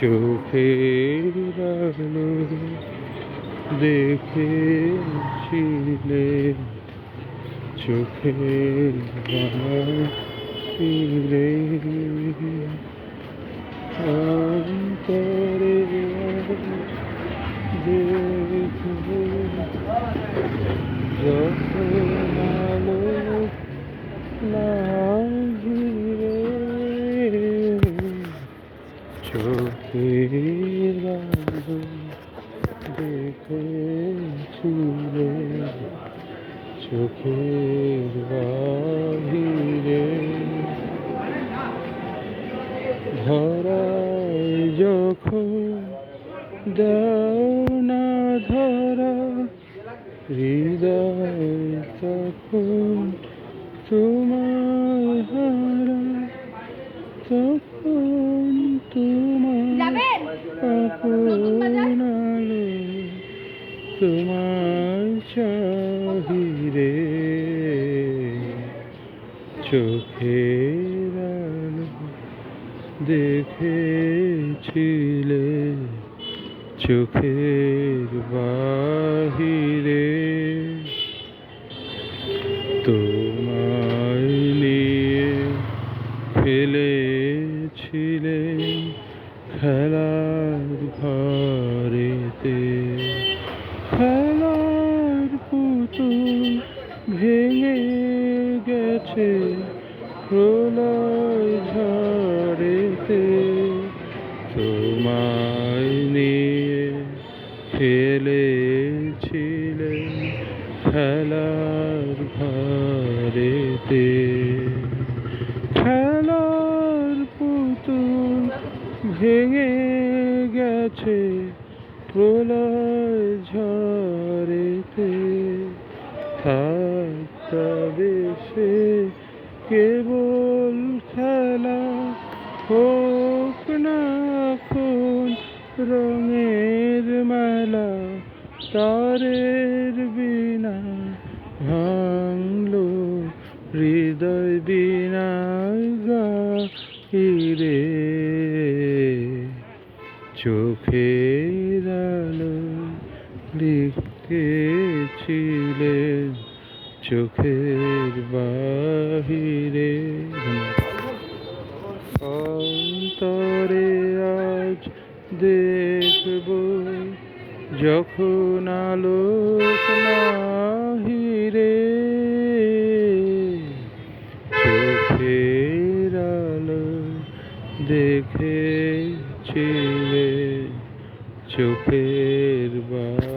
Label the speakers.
Speaker 1: চোখের আলো দেখেছিলে চোখের বাহিরে অন্তরে দেখবে যখন চোখের আলো দেখেছিলে চোখের বাহিরে ধরায় যখন দাও না ধরা হৃদয় তোমার চাহিরে চোখের দেখেছিলে চোখের বাহিরে। খেলেছিলে খেলার ঘরেতে। খেলার পুতুল ভেঙে গেছে প্রলয় ঝড়েতে। তোমায় নিয়ে খেলেছিলে খেলার ঘরেতে খেলার পুতুল ভেঙে গেছে প্রলয় ঝড়েতে। থাকতে সে কেবল খেলা হোক না খুন, রঙের মেলা তারের বিনা ভাঙলো হৃদয় বিনা গাইরে চোখের আলো লিখেছিলে চোখের বাহিরে। অন্তরে আজ দেখব যখন আলোক নাহিরে। চোখের আলো দেখেছিলে চোখের বাহিরে